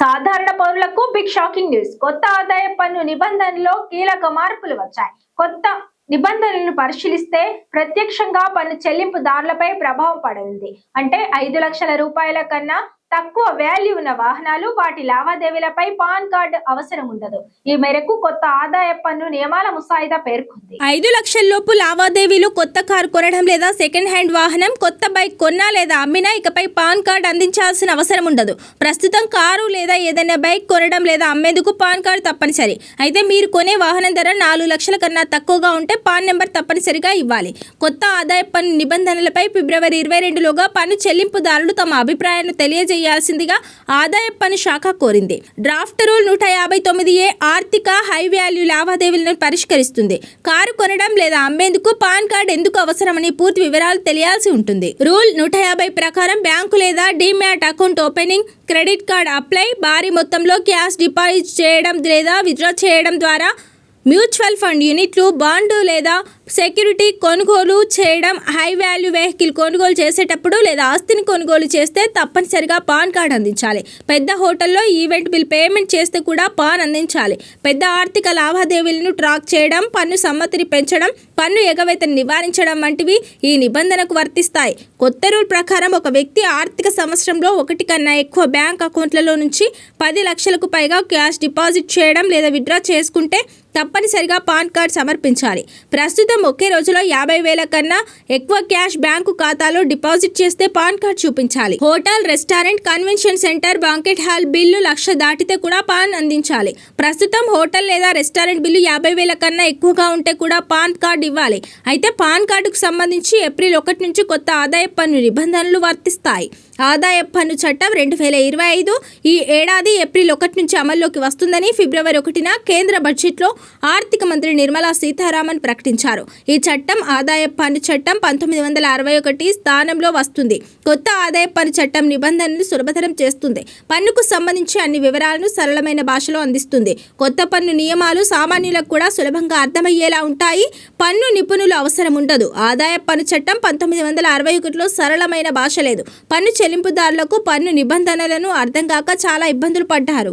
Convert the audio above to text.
సాధారణ పౌరులకు big shocking news. కొత్త ఆదాయ పన్ను నిబంధనలో కీలక మార్పులు వచ్చాయి. కొత్త నిబంధనలను పరిశీలిస్తే ప్రత్యక్షంగా పన్ను చెల్లింపుదారులపై ప్రభావం పడనుంది అంటే ఐదు లక్షల రూపాయల కన్నా తక్కువ వాల్యూ ఉన్న వాహనాలు వాటి లావాదేవీలపై పాన్ కార్డు అవసరం ఉండదు. ఈ మేరకు కొత్త ఆదాయ పన్ను నియమాల ముసాయిదా పేర్కొంది. ఐదు లక్షల లోపు లావాదేవీలు కొత్త కారు కొనడం లేదా సెకండ్ హ్యాండ్ వాహనం కొత్త బైక్ కొన్నా లేదా అమ్మినా ఇకపై పాన్ కార్డ్ అందించాల్సిన అవసరం ఉండదు. ప్రస్తుతం కారు లేదా ఏదైనా బైక్ కొనడం లేదా అమ్మేందుకు పాన్ కార్డు తప్పనిసరి. అయితే మీరు కొనే వాహనం ధర నాలుగు లక్షల కన్నా తక్కువగా ఉంటే పాన్ నెంబర్ తప్పనిసరిగా ఇవ్వాలి. కొత్త ఆదాయ పన్ను నిబంధనలపై ఫిబ్రవరి ఇరవై రెండులోగా పన్ను చెల్లింపుదారులు తమ అభిప్రాయాన్ని చేయాల్సిందిగా ఆదాయ పన్ను శాఖ కోరింది. డ్రాఫ్ట్ రూల్ నూట యాభై తొమ్మిది ఏ ఆర్థిక హై వాల్యూ లావాదేవీలను పరిష్కరిస్తుంది. కారు కొనడం లేదా అమ్మేందుకు పాన్ కార్డ్ ఎందుకు అవసరమని పూర్తి వివరాలు తెలియాల్సి ఉంటుంది. రూల్ నూట యాభై ప్రకారం బ్యాంకు లేదా demat account opening credit card apply భారీ మొత్తంలో క్యాష్ డిపాజిట్ చేయడం లేదా విత్డ్రా చేయడం ద్వారా మ్యూచువల్ ఫండ్ యూనిట్లు బాండు లేదా సెక్యూరిటీ కొనుగోలు చేయడం హై వాల్యూ వెహికల్ కొనుగోలు చేసేటప్పుడు లేదా ఆస్తిని కొనుగోలు చేస్తే తప్పనిసరిగా పాన్ కార్డ్ అందించాలి. పెద్ద హోటల్లో ఈవెంట్ బిల్ పేమెంట్ చేస్తే కూడా పాన్ అందించాలి. పెద్ద ఆర్థిక లావాదేవీలను ట్రాక్ చేయడం పన్ను సమ్మతిని పెంచడం పన్ను ఎగవేతను నివారించడం వంటివి ఈ నిబంధనకు వర్తిస్తాయి. కొత్త రూల్ ప్రకారం ఒక వ్యక్తి ఆర్థిక సంవత్సరంలో ఒకటి కన్నా ఎక్కువ బ్యాంక్ అకౌంట్లలో నుంచి పది లక్షలకు పైగా క్యాష్ డిపాజిట్ చేయడం లేదా విత్డ్రా చేసుకుంటే తప్పనిసరిగా పాన్ కార్డ్ సమర్పించాలి. ప్రస్తుతం ఒకే రోజులో యాభై వేల కన్నా ఎక్కువ క్యాష్ బ్యాంకు ఖాతాలో డిపాజిట్ చేస్తే పాన్ కార్డ్ చూపించాలి. Hotel restaurant convention centre banquet hall bill lakh దాటితే కూడా పాన్ అందించాలి. ప్రస్తుతం హోటల్ లేదా రెస్టారెంట్ బిల్లు యాభై వేల కన్నా ఎక్కువగా ఉంటే కూడా పాన్ కార్డ్ ఇవ్వాలి. అయితే పాన్ కార్డుకు సంబంధించి ఏప్రిల్ ఒకటి నుంచి కొత్త ఆదాయ పన్ను నిబంధనలు వర్తిస్తాయి. ఆదాయ పన్ను చట్టం రెండు వేల ఇరవై ఐదు ఈ ఏడాది ఏప్రిల్ ఒకటి నుంచి అమల్లోకి వస్తుందని ఫిబ్రవరి ఒకటిన కేంద్ర బడ్జెట్లో ఆర్థిక మంత్రి నిర్మలా సీతారామన్ ప్రకటించారు. ఈ చట్టం ఆదాయ పన్ను చట్టం పంతొమ్మిది వందల అరవై ఒకటి స్థానంలో వస్తుంది. కొత్త ఆదాయ పన్ను చట్టం నిబంధనలు సులభతరం చేస్తుంది. పన్నుకు సంబంధించి అన్ని వివరాలను సరళమైన భాషలో అందిస్తుంది. కొత్త పన్ను నియమాలు సామాన్యులకు కూడా సులభంగా అర్థమయ్యేలా ఉంటాయి. పన్ను నిపుణులు అవసరం ఉండదు. ఆదాయ పన్ను చట్టం పంతొమ్మిది వందల అరవై ఒకటిలో సరళమైన భాష లేదు. పన్ను చెల్లింపుదారులకు పన్ను నిబంధనలను అర్థం కాక చాలా ఇబ్బందులు పడ్డారు.